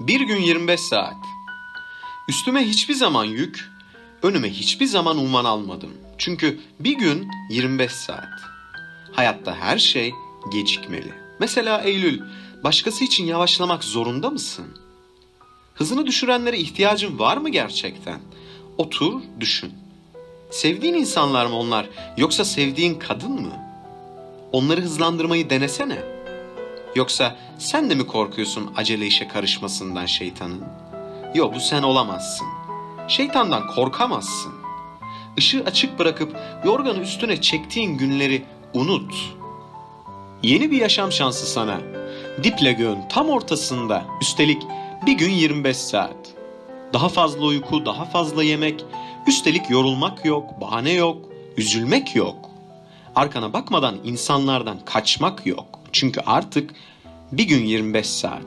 Bir gün 25 saat. Üstüme hiçbir zaman yük, önüme hiçbir zaman umman almadım. Çünkü bir gün 25 saat. Hayatta her şey gecikmeli. Mesela Eylül, başkası için yavaşlamak zorunda mısın? Hızını düşürenlere ihtiyacın var mı gerçekten? Otur, düşün. Sevdiğin insanlar mı onlar yoksa sevdiğin kadın mı? Onları hızlandırmayı denesene. Yoksa sen de mi korkuyorsun acele işe karışmasından şeytanın? Yok bu sen olamazsın. Şeytandan korkamazsın. Işığı açık bırakıp yorganı üstüne çektiğin günleri unut. Yeni bir yaşam şansı sana. Diple göğün tam ortasında. Üstelik bir gün 25 saat. Daha fazla uyku, daha fazla yemek. Üstelik yorulmak yok, bahane yok, üzülmek yok. Arkana bakmadan insanlardan kaçmak yok. Çünkü artık bir gün 25 saat.